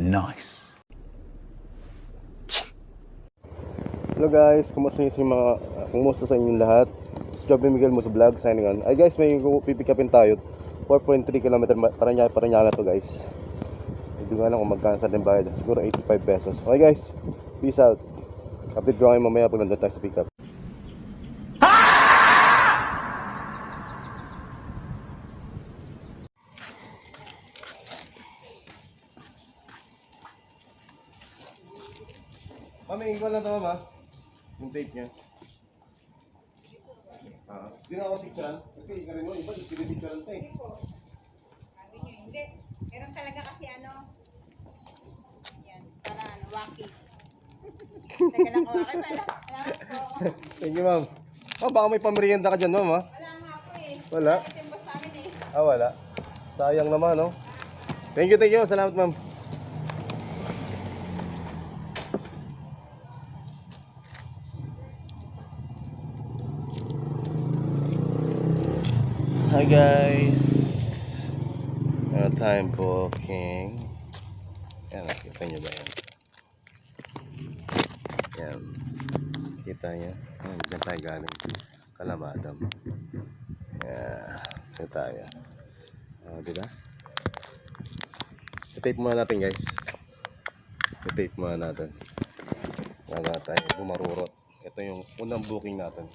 Nice. Hello guys, kumusta yung mga uh, kumusta sa inyong lahat? Si Joby Miguel mo sa vlog, signing on. Ay guys, may pipikapin tayo. 4.3 km Paranaque, Paranaque na to guys. Hindi ko alam kung magkano sa ating bayad. Siguro 85 pesos. Okay guys, peace out. Update ko kayo mamaya pag nandun tayo sa pickup. Mami, ikaw lang ito mama. Yung tape niya. Ah, di na ako picturean. Kasi ikaw rin mo, iba, pinipicturean ito eh. Sabi niyo, hindi. Meron talaga kasi ano, yan, para ano, wacky. Teka lang ko, okay pala. Salamat po. Thank you, ma'am. Oh, baka may pamerienda ka dyan, ma'am, ha? Wala nga po eh. Wala? Ito yung boss namin eh. Ah, wala. Sayang naman, no? Thank you, thank you. Salamat, ma'am. Hi, guys. Ano time booking? Yan, nakita nyo ba yan? Yan. Kita nyo? Yan, dyan tayo galing. Kalamadam. Yeah. Ito tayo. Oh, di ba? I-tape muna natin, guys. I-tape muna natin. Wala tayo bumarurot. Ito yung unang booking natin.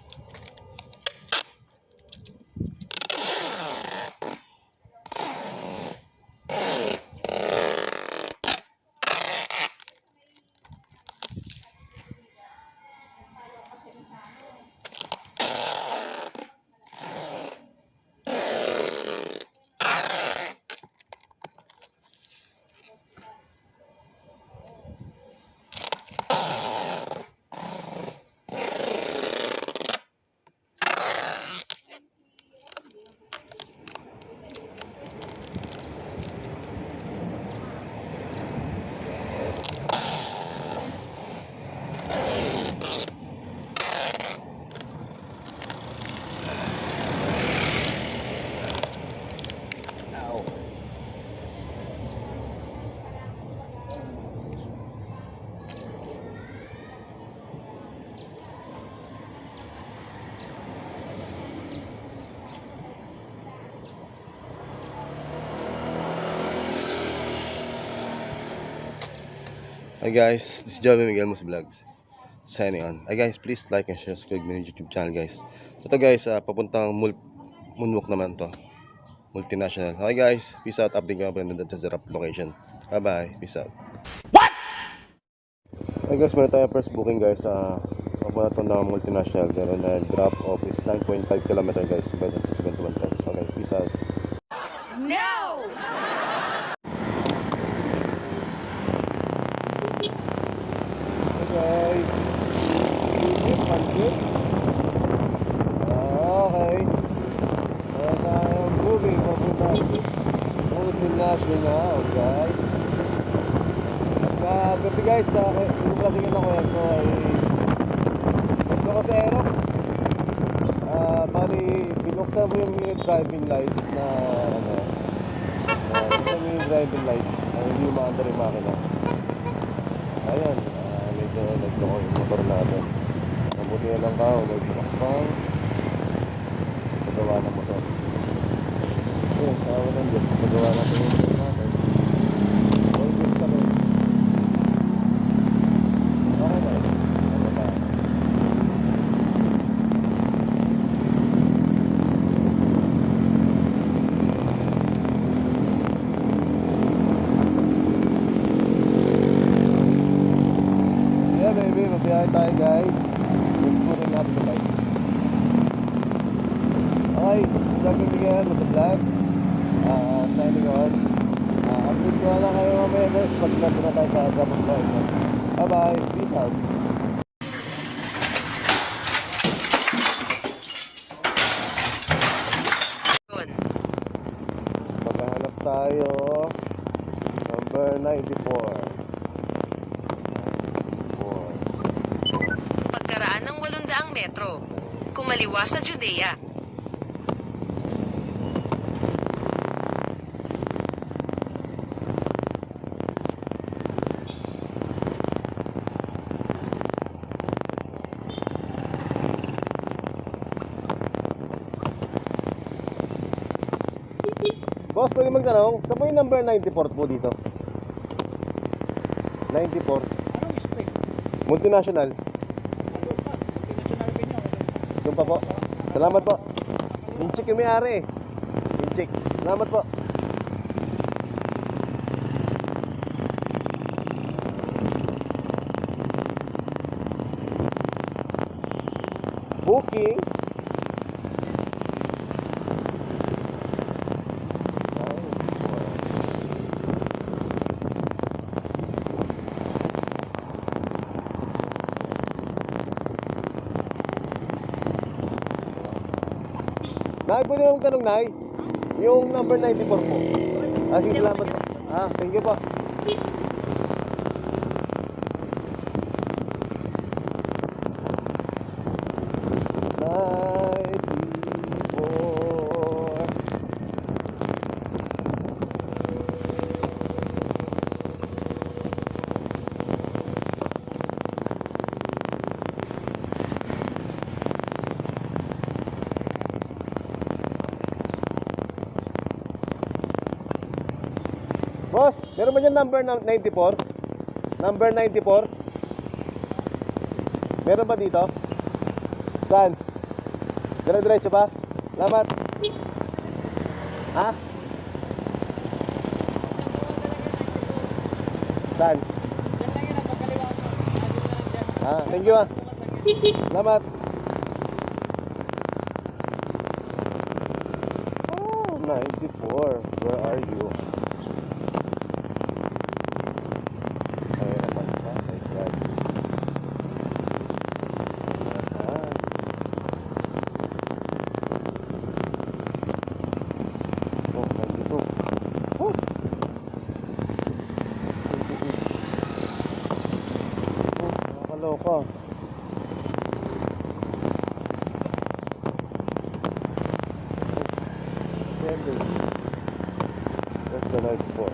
Hi guys, this is Joby Miguel Mus Vlogs. Signing on. Hi guys, please like and share subscribe my YouTube channel guys. Ito guys, uh, papuntang mul moonwalk naman to. Multinational. Okay guys, peace out. Update ko po sa Zerap location. Bye bye. Peace out. What? Hey guys, meron tayong first booking guys. Uh, Papunta to ng multinational. Meron na drop off is 9.5 km guys. To 71 times. Okay, peace out. Hey guys. Ah, Okay. Meron tayong moving papunta. Multinational, guys. At gabi guys, yung klaseng na kwento ay ito ko sa Aerox. Ah, bali, binuksan mo yung unit driving light na ano, uh, binuksan mo yung driving light na hindi umaandar yung makina. Ayan, ah, medyo nagtoko yung motor natin. Mabuti na lang ka, nagbukas pa. Pagawa ng motor. Ayun, sa awa ng Diyos, pagawa natin yung motor natin. All good kami. Okay na. Ano ba? Yeah, baby. Mabiyahe tayo, guys. Nagpunin natin yung bike. Okay. Sabi bigyan mo sa vlog. Ah, signing on. Ah, update ko na lang kayo mamaya, guys. Pag nandun na tayo sa Gabon Vlog. Bye-bye. Peace out. Yun. Maghahanap tayo. Number 94. 94. Pagkaraan ng 800 metro. Kumaliwa sa Judea. Pwede magtanong, saan po yung number 94 po dito? 94. Anong spec? Multinational. Doon pa po. Salamat po. Inchik yung may-ari. Inchik. Salamat po. Booking. Nay, pwede akong tanong, Nay? Yung number 94 po. Ah, sige, salamat. Ah, thank you po. Meron ba dyan number na 94? Number 94? Meron ba dito? Saan? Dire-diretso ba? Salamat. Ha? Saan? Ah, thank you ah. Salamat. Oh, 94. Where are you? Ay, naman pa. My God. Ayan. Oh, 92. Oh! 92. Oh, nakakaloka. Seven. That's the night before.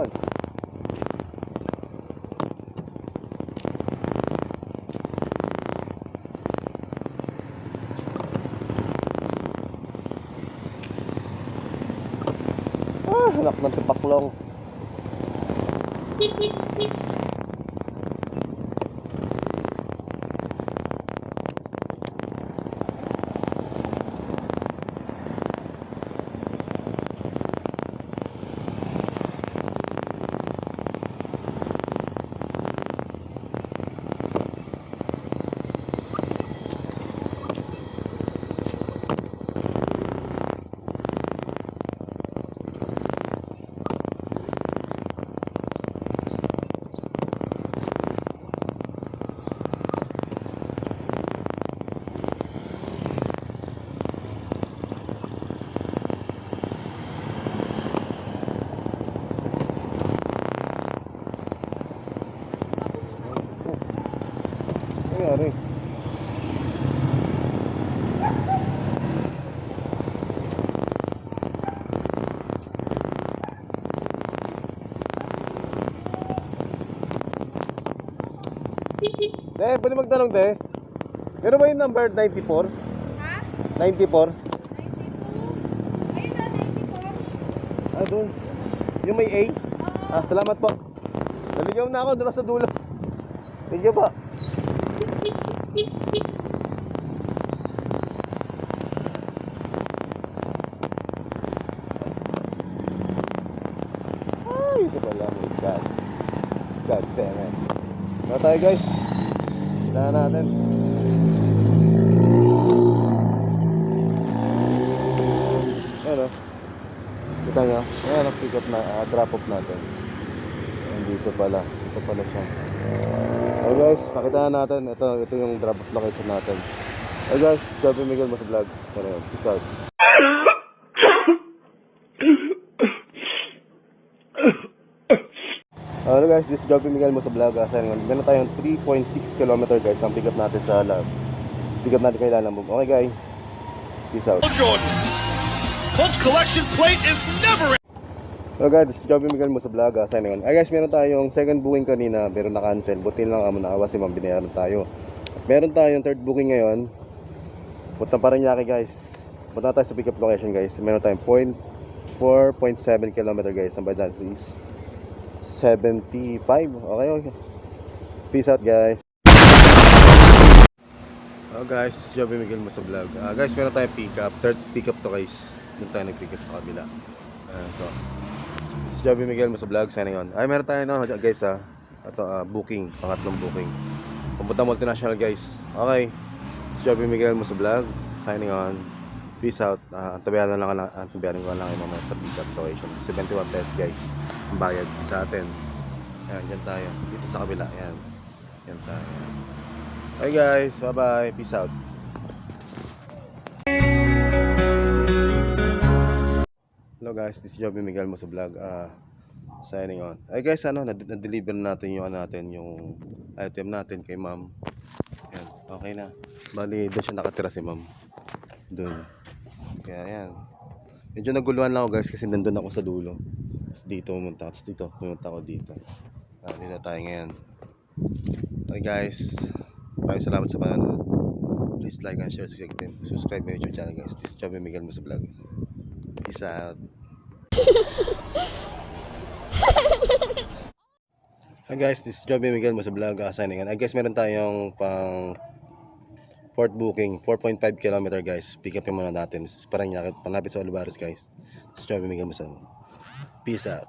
One. Ah, anak ng tipaklong. Nangyari. Te, pwede magtanong, te. Meron ba yung number 94? Ha? 94? 92? Ayun na, 94. Ah, doon. Yung may A? Oo. Ah, salamat po. Naligaw na ako, doon sa dulo. Thank you po. Ay, ito pala. God. God damn it. Ano tayo guys? Kita natin. Ano? Kita nyo? Ayan ang pick up na, ah, drop off natin. Ayan, dito pala. Ito pala siya. Hey guys, nakita na natin. Ito, ito yung drop off location natin. Hey guys, Gabi Miguel Mas Vlog. Tara yun. Peace out. Hello guys, this is Joby Miguel mo sa vlog. Uh, meron tayong 3.6 km guys ang pick up natin sa lab. Pick up natin kay Lalambog. Okay guys, peace out. Jordan. Collection plate is never Hello guys, this is Joby Miguel mo sa vlog. Uh, signing on. Ay guys, meron tayong second booking kanina pero na-cancel. Buti lang amo naawa si ma'am binayaran tayo. At meron tayong third booking ngayon. Punta pa rin yaki guys. Punta tayo sa pick up location guys. Meron tayong point 4.7 km guys. Ang bayad natin is 75. Okay, okay. Peace out guys. Hello guys, Joby Miguel mo sa vlog. Ah, guys, meron tayong pick up. Third pick up to guys. Doon tayo nag-pick up sa kabila. Ayan to. This is Joby Miguel mo sa vlog. Signing on. Ay, meron tayo no, guys ah. Ito, ah, booking. Pangatlong booking. Pumunta multinational guys. Okay. Is Joby Miguel mo sa vlog. Signing on. Peace out. Uh, antabayan na lang, antabayan ko lang kayo mamaya sa pick up location. 71 pesos guys. Ang bayad sa atin. Ayan, dyan tayo. Dito sa kabila. Ayan. Yan tayo. Hey guys, bye bye. Peace out. Hello guys, this is Joby Miguel mo sa vlog. Ah, signing on. Ay guys, ano, nad- na-deliver natin yung ano natin, yung item natin kay ma'am. Yan, okay na. Bali, doon siya nakatira si ma'am. Doon. Kaya yan. Medyo naguluhan lang ako guys kasi nandun ako sa dulo. Tapos dito pumunta. Tapos dito, pumunta ako dito. Ah, dito tayo ngayon. Okay guys, maraming salamat sa panonood. Please like and share, subscribe, subscribe my YouTube channel guys. This is Chubby Miguel mo sa vlog. Peace out. Hi guys, this is Joby Miguel mo sa vlog uh, signing on. I guess meron tayong pang port booking, 4.5 km guys. Pick up muna natin. Paranaque, panapit sa Olivares guys. Miguel mo sa Peace out.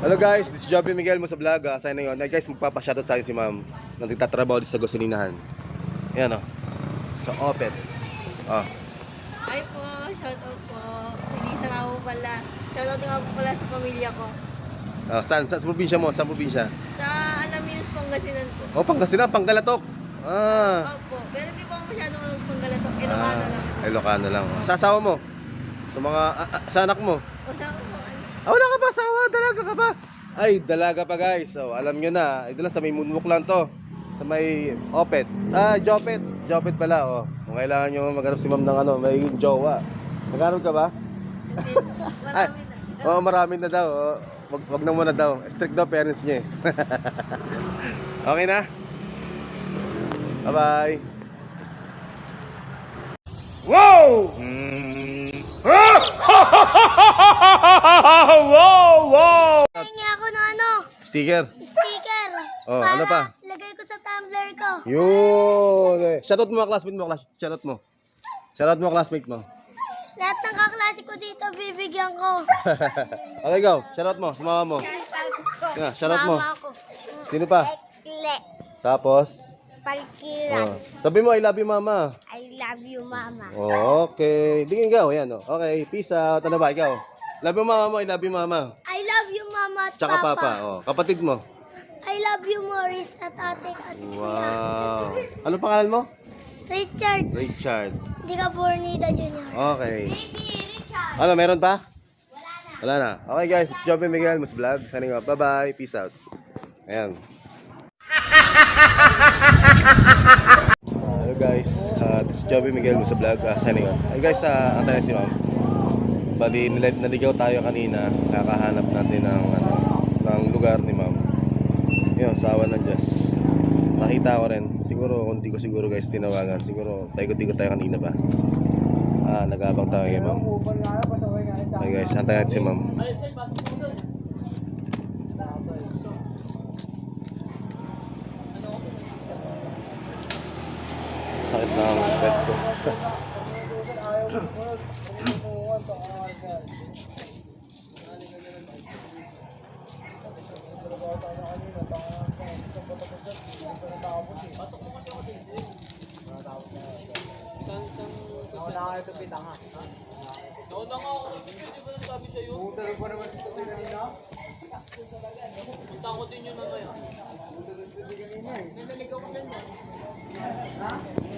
Hello guys, this is Joby Miguel mo sa vlog. Uh, signing on. Ay guys, magpapashoutout sa akin si ma'am na nagtatrabaho sa gasolinahan. Yan oh. Sa Opet. Ah. Hi po, shout out po. Pinisa nga po pala. Shout out nga po pala sa pamilya ko. Ah, saan, saan sa probinsya mo? Saan probinsya? Sa Alaminos, Pangasinan po. Oh, Pangasinan, Panggalatok. Ah. Opo. Pero hindi po ako masyadong magpanggalato. Ilocano lang. Ay, Ilocano lang. Sa asawa mo? Sa mga, ah, ah, sa anak mo? Wala ko po. ano. Ah, wala ka ba asawa? Dalaga ka ba? Ay, dalaga pa guys. So, alam nyo na. Ito lang sa may moonwalk lang to. Sa may Opet. Ah, Jopet. Jopet pala, oh. Kung kailangan nyo maghanap si ma'am ng ano, may jowa. Maghanap ka ba? Hindi po. Marami na. Oo, marami na daw. Oh. Wag, wag na muna daw. Strict daw parents niya eh. okay na? Bye-bye. Whoa! whoa, whoa! Hingi ako ng ano, Sticker. sticker. Oh, para ano pa? lagay ko sa tumbler ko. Yun. Shoutout mo mga classmate mo. Shoutout mo. Shoutout mo classmate mo. Lahat ng kaklase ko dito bibigyan ko. okay, go. Shoutout mo. Sa mama mo. Yeah, shoutout mo. Mama ko. Sino pa? Ekle. Tapos? Palkiran. Oh. Sabi mo, I love you, mama. I love you, mama. Okay. Tingin ka. Ayan, oh. Okay. Peace out. Ano ba? Ikaw? Love you, mama mo. I love you, mama. I love you, mama at Tsaka papa. papa. Oh. Kapatid mo. I love you, Morris at ate at. Wow. Ano pangalan mo? Richard. Richard. Hindi ka Bornida Jr. Okay. Ano, meron pa? Wala na. Okay guys, it's Joby Miguel, Mus Vlog. Signing off. Bye-bye. Peace out. Ayan. Hello guys, uh, this is Joby Miguel Mus Vlog. Uh, signing off. Hey guys, uh, ang tanong si ma'am. Bali, naligaw tayo kanina. Kakahanap natin ng, ano, ng lugar ni ma'am. Yun, sawa ng Diyos. Nakita ko rin. Siguro, kung di ko siguro guys tinawagan. Siguro, tayo-tigo tayo kanina ba? Ah, nag-abang tayo kay ma'am. Okay guys, hantayan natin si ma'am. Sakit na ang pet ko. Nauna ka ito pitang ha. Nauna nga ako. Hindi ba nasabi sa'yo? Pumunta pa naman ito kanina. Punta ko din yun mamaya. Nalaligaw ka din yan. Ha? Oh, naliligaw lang. Tanga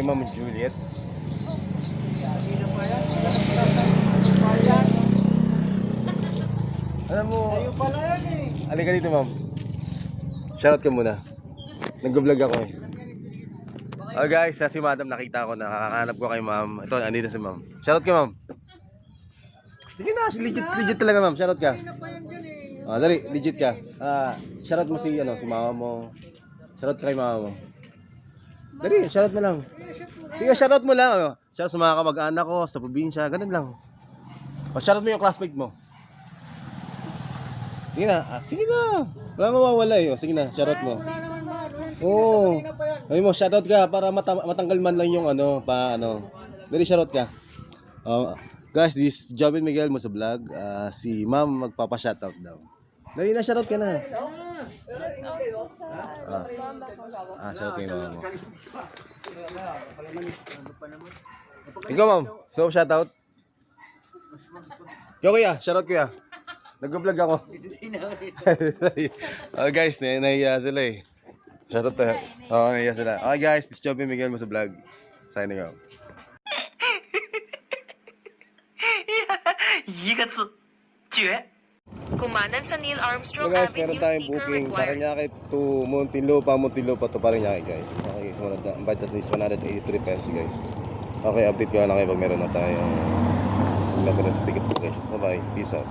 Kay Ma'am Juliet. Alam mo, Ayaw pala yan eh. Halika dito, ma'am. Shoutout ka muna. Nag-vlog ako eh. Oh guys, ah, si madam nakita ko, nakakahanap ko kay ma'am. Ito, andito si ma'am. Shoutout ka ma'am. Sige na, legit, legit talaga ma'am. Shoutout ka. Ah, dali, legit ka. Ah, shoutout mo si ano, si mama mo. Shoutout ka kay mama mo. Dali, shoutout mo lang. Sige, shoutout mo lang. Oh. Shoutout sa mga kamag-anak ko, sa probinsya, ganun lang. O, shoutout mo yung classmate mo. Sige na, ah, sige na. Wala mawawala eh. O, sige na, shoutout mo. Oo. Sabi mo, shoutout ka para mata- matanggal man lang yung ano, pa ano. Dali, shoutout ka. Oh, guys, this is Jovin Miguel mo sa vlog. Ah, si ma'am magpapa-shoutout daw. Dali na, shoutout ka na. Ah, ah shoutout kay mama mo. Ikaw, ma'am. So, shoutout. Ikaw, kuya. Shoutout, kuya. Nag-vlog ako. oh, guys, na nahiya sila eh. Shoutout to. Oo, oh, nahiya sila. Okay, guys, this is Jovin Miguel mo sa vlog. Signing out. 一个字，绝。 Kumanan sa Neil So Armstrong guys, Avenue meron tayong sticker booking. required. Paranaque to Muntinlupa, Muntinlupa to Paranaque, guys. Okay, sumunod na. Ang budget is 183 pesos, guys. Okay, update ko na kayo pag meron na tayong meron sa ticket booking. Bye-bye. Peace out.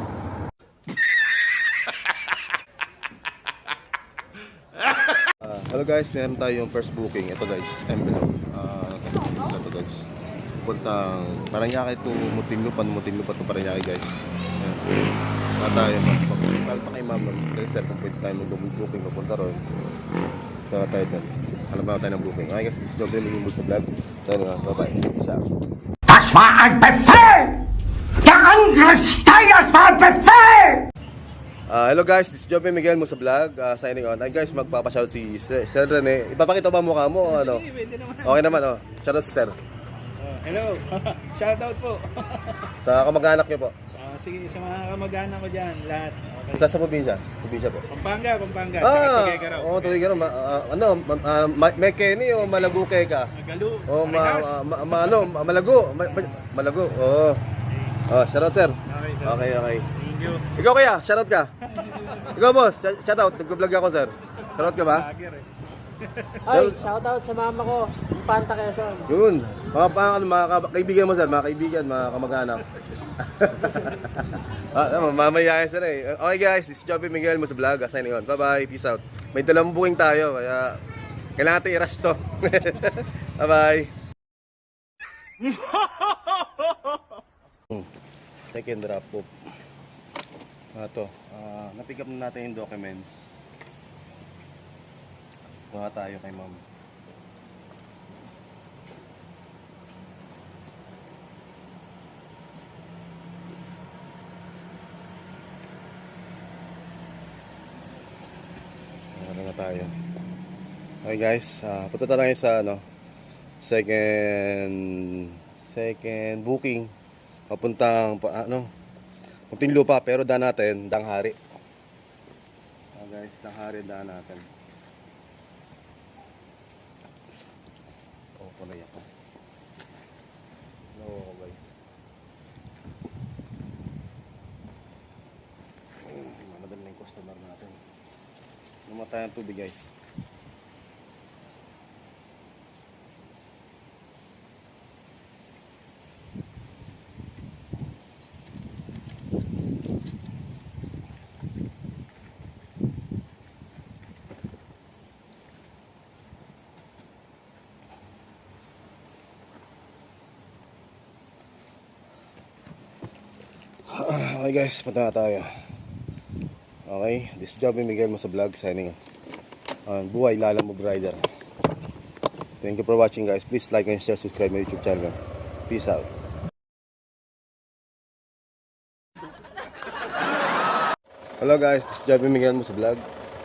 Ah, hello guys, meron tayong first booking. Ito guys, envelope. Ah, uh, ito guys. Puntang Paranaque to Muntinlupa, Muntinlupa to Paranaque, guys. Ayan. Na tayo mas magpapal pa kay ma'am. Kasi sir, kung pwede tayo mag-booking papunta ron. Kaya tayo dun. Alam ba tayo ng booking. Okay guys, this is Job Lim, yung sa vlog. So, ano nga, bye-bye. Peace out. Das war ein Befehl! Der Angriff Steiners war ein Befehl! Ah, hello guys, this is Job Miguel mo sa vlog. Ah, signing on. Ay guys, magpapashout si Sir, Sir Rene. Ipapakita ba mukha mo o ano? Okay naman, oh. Shoutout si Sir. Hello, shoutout po. Sa kamag-anak niyo po. Ah, sige, sa mga kamag-anak ko dyan, lahat. Okay. Sa sa probinsya. Probinsya po. Pampanga, Pampanga. Ah, Ah, Tagay oo, tuloy ka. Ma- ah, ano, ma- ah, ma- may Kenny o Malaguke ka? Magalu. O ma, Parehas. ma, ma, ano, ma- malago. Ma, ma- malago. Oo. Oh, shoutout sir. Okay, sir. Okay, okay. Thank you. Ikaw kaya, shoutout ka. Ikaw boss, sh- shoutout. Nag-vlog ako sir. Shoutout ka ba? Lager eh. Ay, Shoutout sa mama ko, yung Panta Quezon. Yun. Mga, mga, ano, mga ka- kaibigan mo sir, mga kaibigan, mga kamag-anak. ah, mamaya sir eh. Okay guys, this is Joby Miguel mo sa vlog. Ah, Signing on. Bye-bye. Peace out. May dalawang booking tayo, kaya kailangan natin i-rush to. Bye-bye. Take and drop po. Ah, to. Ah, na-pick up na natin yung documents. Kuha tayo kay ma'am. Ano na tayo. Okay guys, ah, punta tayo sa ano, second second booking papuntang pa, ano Muntinlupa pero daan natin Danghari. Ah guys, Danghari daan natin. Kulay ako. No, guys. Oh, madali na yung customer natin. Lumatay ang tubig guys. Okay guys, punta na tayo. Okay, this job ni Miguel mo sa vlog signing on Buhay Lala Move Rider. Thank you for watching guys. Please like and share, subscribe my YouTube channel. Peace out. Hello guys, this is Joby Miguel mo sa vlog.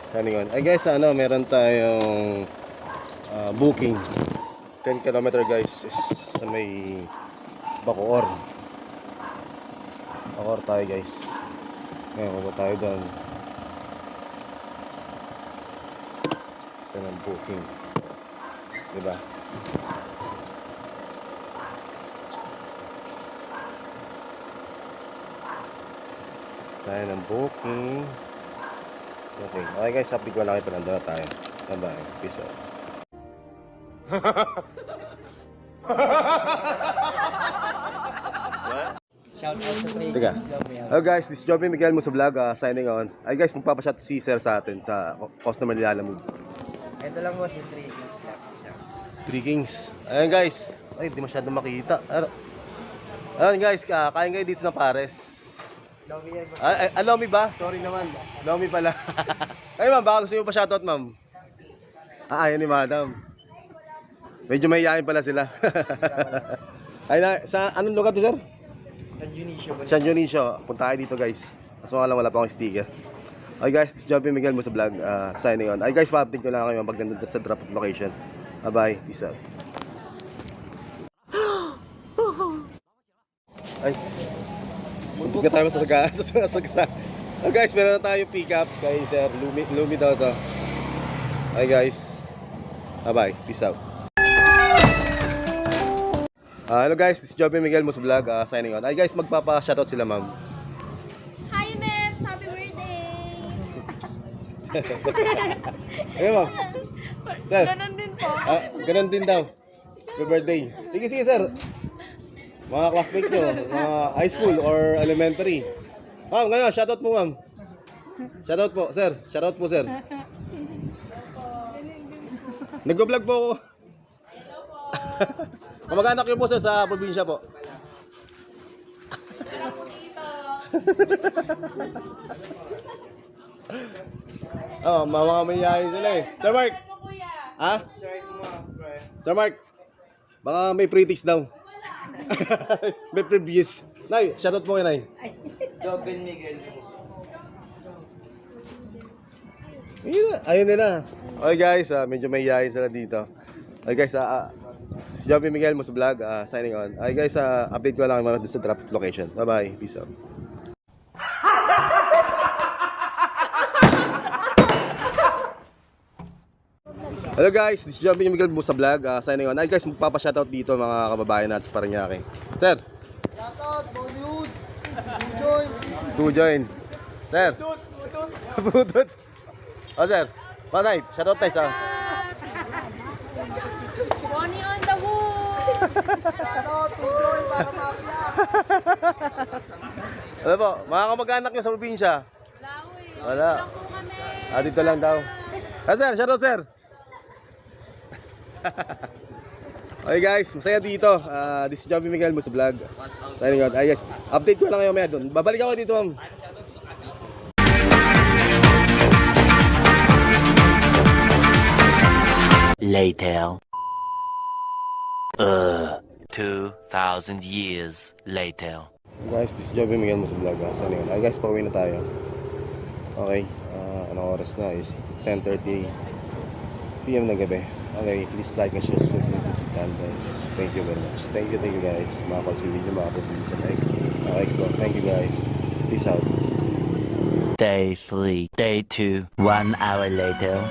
Signing on. Ay guys, ano, meron tayong ah, booking. 10 km guys is sa may Bacoor. Bacoor tayo guys. Ngayon, baba tayo doon. Ito ng booking. Diba? Tayo ng booking. Okay. Okay guys, update ko lang pa nandun na tayo. Bye-bye. Peace out. Teka. Hello guys, this is Joby Miguel mo sa vlog, ah, signing on. Ay guys, magpapashot si Sir sa atin sa customer ni Lala Move. Ito lang boss, yung 3 kings lang. Three Kings. Ayan guys. Ay, di masyado makita. Ayan guys, ka kain kayo dito ng pares. Lomi yan. Ay, ay, ah, Lomi ba? Sorry naman. Lomi pala. ay ma'am, baka gusto nyo pa shoutout ma'am. Ah, ayan ni madam. Medyo mahihayin pala sila. ay na, sa anong lugar to sir? San Dionisio. San Dionisio. Punta kayo dito guys. Kaso nga lang wala pa akong sticker. Okay guys, Joby Miguel mo sa vlog. ah, signing on. Ay guys, pa-update ko lang kayo pag nandun sa drop location. Bye-bye. Peace out. Ay. Muntik na tayo masasaga. Sasaga. Oh guys, meron na tayo pick up kay Sir Lumi, Lumi daw to. Hi guys. Bye-bye. Peace out. Ah, hello guys, this is Joby Miguel mo sa vlog. ah, signing on. Ay guys, magpapa-shoutout sila ma'am. Hi, Mems! Happy birthday! Ayun ma'am. Sir. Ganon din po. Ah, ganun din daw. Happy birthday. Sige, sige, sir. Mga classmate nyo, mga high school or elementary. Ma'am, ngayon, shoutout po, ma'am. Shoutout po, sir. Shoutout po, sir. Nag-vlog po ako. Kamag-anak yun po, sir, sa probinsya po. oh, mga mayayain sila eh. Sir Mark. Ha? Sir Mark. Baka may pre-text daw. may previous. Nay, shoutout mo kay Nay. Joben Miguel. Ayun na, ayun nila. Okay guys, ah, medyo may yayin sila dito. Okay guys, ah, ah, si Joby Miguel mo sa vlog, ah, signing on. Okay guys, ah, update ko lang mga sa drop location. Bye bye, peace out. Hello guys, this is Joby Miguel mo sa vlog, ah, signing on. Ay guys, magpapa-shoutout dito mga kababayan natin sa Paranaque. Sir, Shoutout, Bollywood! Join! two joins. Sir. Butut. Oh, sir. Panay, shoutout tayo sa... Ano, tuloy para mapla. Ano po, mga kamag-anak niyo sa probinsya? Wala. Ah, dito lang daw. Ah, sir, shout out, sir. okay guys, masaya dito. Uh, this is Javi Miguel mo vlog. Signing out. Ah, yes. Update ko lang ngayon maya doon. Babalik ako dito, ma'am. Later. Uh, 2,000 years later. Guys, this is Joby Miguel mo sa vlog. Ha? Sana yun. Ay guys, pauwi na tayo. Okay, ah, anong oras na is 10.30 p.m. na gabi. Okay, please like and share YouTube channel guys. Thank you very much. Thank you, thank you guys. Mga kalsi video, mga kapatid sa next. Okay, so thank you guys. Peace out. Day 3, day 2, 1 hour later.